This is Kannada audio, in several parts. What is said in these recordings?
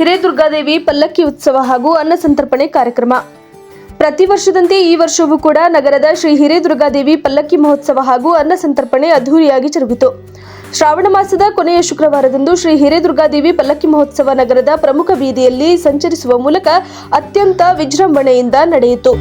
ಹಿರೇದುರ್ಗಾದೇವಿ ಪಲ್ಲಕ್ಕಿ ಉತ್ಸವ ಹಾಗೂ ಅನ್ನ ಸಂತರ್ಪಣೆ ಕಾರ್ಯಕ್ರಮ. ಪ್ರತಿ ವರ್ಷದಂತೆ ಈ ವರ್ಷವೂ ಕೂಡ ನಗರದ ಶ್ರೀ ಹಿರೇದುರ್ಗಾದೇವಿ ಪಲ್ಲಕ್ಕಿ ಮಹೋತ್ಸವ ಹಾಗೂ ಅನ್ನ ಸಂತರ್ಪಣೆ ಅದ್ದೂರಿಯಾಗಿ ಜರುಗಿತು. ಶ್ರಾವಣ ಮಾಸದ ಕೊನೆಯ ಶುಕ್ರವಾರದಂದು ಶ್ರೀ ಹಿರೇದುರ್ಗಾದೇವಿ ಪಲ್ಲಕ್ಕಿ ಮಹೋತ್ಸವ ನಗರದ ಪ್ರಮುಖ ಬೀದಿಯಲ್ಲಿ ಸಂಚರಿಸುವ ಮೂಲಕ ಅತ್ಯಂತ ವಿಜೃಂಭಣೆಯಿಂದ ನಡೆಯಿತು.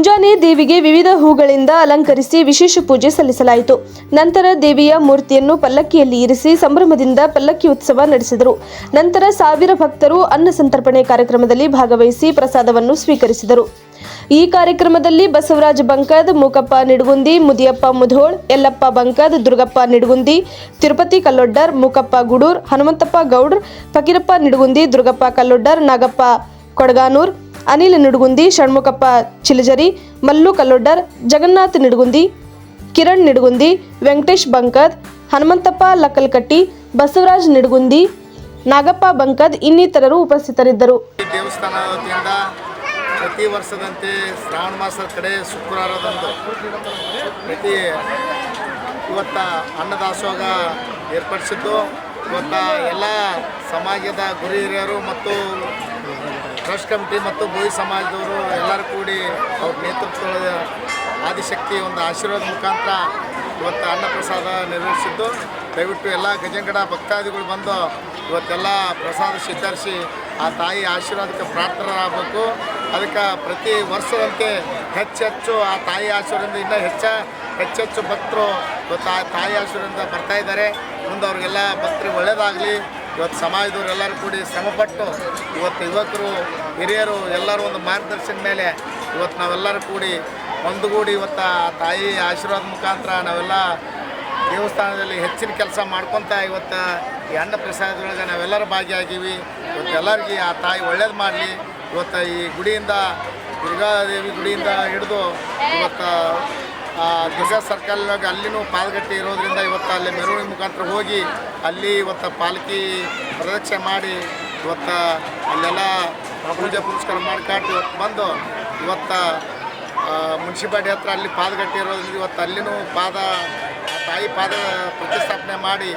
ಮುಂಜಾನೆ ದೇವಿಗೆ ವಿವಿಧ ಹೂಗಳಿಂದ ಅಲಂಕರಿಸಿ ವಿಶೇಷ ಪೂಜೆ ಸಲ್ಲಿಸಲಾಯಿತು. ನಂತರ ದೇವಿಯ ಮೂರ್ತಿಯನ್ನು ಪಲ್ಲಕ್ಕಿಯಲ್ಲಿ ಇರಿಸಿ ಸಂಭ್ರಮದಿಂದ ಪಲ್ಲಕ್ಕಿ ಉತ್ಸವ ನಡೆಸಿದರು. ನಂತರ ಸಾವಿರ ಭಕ್ತರು ಅನ್ನ ಸಂತರ್ಪಣೆ ಕಾರ್ಯಕ್ರಮದಲ್ಲಿ ಭಾಗವಹಿಸಿ ಪ್ರಸಾದವನ್ನು ಸ್ವೀಕರಿಸಿದರು. ಈ ಕಾರ್ಯಕ್ರಮದಲ್ಲಿ ಬಸವರಾಜ ಬಂಕದ್, ಮೂಕಪ್ಪ ನಿಡಗುಂದಿ, ಮುದಿಯಪ್ಪ ಮುಧೋಳ್, ಯಲ್ಲಪ್ಪ ಬಂಕದ್, ದುರ್ಗಪ್ಪ ನಿಡಗುಂದಿ, ತಿರುಪತಿ ಕಲ್ಲೊಡ್ಡರ್, ಮೂಕಪ್ಪ ಗುಡೂರ್, ಹನುಮಂತಪ್ಪ ಗೌಡ್ರ್, ಫಕೀರಪ್ಪ ನಿಡಗುಂದಿ, ದುರ್ಗಪ್ಪ ಕಲ್ಲೊಡ್ಡರ್, ನಾಗಪ್ಪ ಕೊಡಗಾನೂರ್ ಅನಿಲ್ ನಿಡುಗುಂದಿ, ಷಣ್ಮುಖಪ್ಪ ಚಿಲಜರಿ, ಮಲ್ಲು ಕಲ್ಲೊಡ್ಡರ್, ಜಗನ್ನಾಥ್ ನಿಡುಗುಂದಿ, ಕಿರಣ್ ನಿಡುಗುಂದಿ, ವೆಂಕಟೇಶ್ ಬಂಕದ್, ಹನುಮಂತಪ್ಪ ಲಕ್ಕಲ್ಕಟ್ಟಿ, ಬಸವರಾಜ್ ನಿಡುಗುಂದಿ, ನಾಗಪ್ಪ ಬಂಕದ್ ಇನ್ನಿತರರು ಉಪಸ್ಥಿತರಿದ್ದರು. ಪ್ರತಿ ವರ್ಷದಂತೆ ಶ್ರಾವಣ ಮಾಸದ ಕಡೆ ಶುಕ್ರವಾರದಂದು ಪ್ರತಿ ಇವತ್ತ ಅನ್ನದಾಸೋಗ ಏರ್ಪಡಿಸಿದ್ದು. ಇವತ್ತ ಎಲ್ಲ ಸಮಾಜದ ಗುರು ಹಿರಿಯರು ಮತ್ತು ಟ್ರಸ್ಟ್ ಕಮಿಟಿ ಮತ್ತು ಬೋಯಿ ಸಮಾಜದವರು ಎಲ್ಲರೂ ಕೂಡಿ ಅವ್ರ ನೇತೃತ್ವದ ಆದಿಶಕ್ತಿ ಒಂದು ಆಶೀರ್ವಾದ ಮುಖಾಂತರ ಇವತ್ತು ಅನ್ನಪ್ರಸಾದ ನಿರ್ವಹಿಸಿದ್ದು ದಯವಿಟ್ಟು ಎಲ್ಲ ಗಜಂಗಡ ಭಕ್ತಾದಿಗಳು ಬಂದು ಇವತ್ತೆಲ್ಲ ಪ್ರಸಾದ ಸ್ವೀಕರಿಸಿ ಆ ತಾಯಿ ಆಶೀರ್ವಾದಕ್ಕೆ ಪ್ರಾರ್ಥನರಾಗಬೇಕು ಅದಕ್ಕೆ ಪ್ರತಿ ವರ್ಷದಂತೆ ಹೆಚ್ಚೆಚ್ಚು ಆ ತಾಯಿ ಆಶೀರ್ವಾದದಿಂದ ಇನ್ನೂ ಹೆಚ್ಚ ಹೆಚ್ಚೆಚ್ಚು ಭಕ್ತರು ಇವತ್ತು ಆ ತಾಯಿ ಬರ್ತಾ ಇದ್ದಾರೆ. ಮುಂದೆ ಅವ್ರಿಗೆಲ್ಲ ಭಕ್ತರಿಗೆ ಒಳ್ಳೇದಾಗಲಿ. ಇವತ್ತು ಸಮಾಜದವ್ರು ಎಲ್ಲರೂ ಕೂಡಿ ಶ್ರಮಪಟ್ಟು ಇವತ್ತು ಯುವಕರು, ಹಿರಿಯರು ಎಲ್ಲರೂ ಒಂದು ಮಾರ್ಗದರ್ಶನ ಮೇಲೆ ಇವತ್ತು ನಾವೆಲ್ಲರೂ ಕೂಡಿ ಒಂದುಗೂಡಿ ಇವತ್ತು ಆ ತಾಯಿ ಆಶೀರ್ವಾದ ಮುಖಾಂತರ ನಾವೆಲ್ಲ ದೇವಸ್ಥಾನದಲ್ಲಿ ಹೆಚ್ಚಿನ ಕೆಲಸ ಮಾಡ್ಕೊತ ಇವತ್ತು ಈ ಅನ್ನ ಪ್ರಸಾದದೊಳಗೆ ನಾವೆಲ್ಲರೂ ಭಾಗಿಯಾಗೀವಿ. ಇವತ್ತು ಎಲ್ಲರಿಗೆ ಆ ತಾಯಿ ಒಳ್ಳೇದು ಮಾಡಲಿ. ಇವತ್ತು ಈ ಗುಡಿಯಿಂದ ದುರ್ಗಾದೇವಿ ಗುಡಿಯಿಂದ ಹಿಡಿದು ಇವತ್ತು ದುರ್ಗಾ ಸರ್ಕಲ್ನಾಗ ಅಲ್ಲಿನೂ ಪಾಲ್ಗಟ್ಟಿ ಇರೋದ್ರಿಂದ ಇವತ್ತು ಅಲ್ಲಿ ಮೆರವಣಿಗೆ ಮುಖಾಂತರ ಹೋಗಿ ಅಲ್ಲಿ ಇವತ್ತು ಪಾಲ್ಕಿ ಪ್ರದಕ್ಷಿಣೆ ಮಾಡಿ ಇವತ್ತು ಅಲ್ಲೆಲ್ಲ ಪೂಜೆ ಪುರಸ್ಕಾರ ಮಾಡ್ಕೊಂಡು ಇವತ್ತು ಬಂದು ಇವತ್ತು ಮುನ್ಸಿಪಾಲ್ಟಿ ಹತ್ರ ಅಲ್ಲಿ ಪಾದಗಟ್ಟಿ ಇರೋದ್ರಿಂದ ಇವತ್ತು ಅಲ್ಲಿನೂ ಪಾದ ತಾಯಿ ಪಾದ ಪ್ರತಿಷ್ಠಾಪನೆ ಮಾಡಿ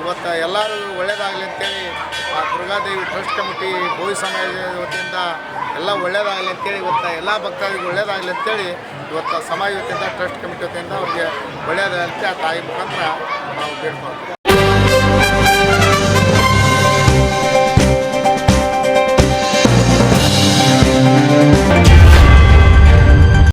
ಇವತ್ತು ಎಲ್ಲರೂ ಒಳ್ಳೇದಾಗಲಿ ಅಂತೇಳಿ ಆ ದುರ್ಗಾದೇವಿ ಟ್ರಸ್ಟ್ ಕಮಿಟಿ ಭೋವಿ ಸಮಾಜದ ವತಿಯಿಂದ ಎಲ್ಲ ಒಳ್ಳೇದಾಗಲಿ ಅಂತೇಳಿ ಇವತ್ತು ಎಲ್ಲ ಭಕ್ತಾದಿಗಳು ಒಳ್ಳೆಯದಾಗಲಿ ಅಂತೇಳಿ ಇವತ್ತು ಸಮಾಜ ಟ್ರಸ್ಟ್ ಕಮಿಟಿ ವತಿಯಿಂದ ಅವ್ರಿಗೆ ಒಳ್ಳೆಯದಂತೆ ಆ ತಾಯಿ ಮುಖಾಂತರ ನಾವು ಬೇಡ್ಕೊಳ್ತೀವಿ.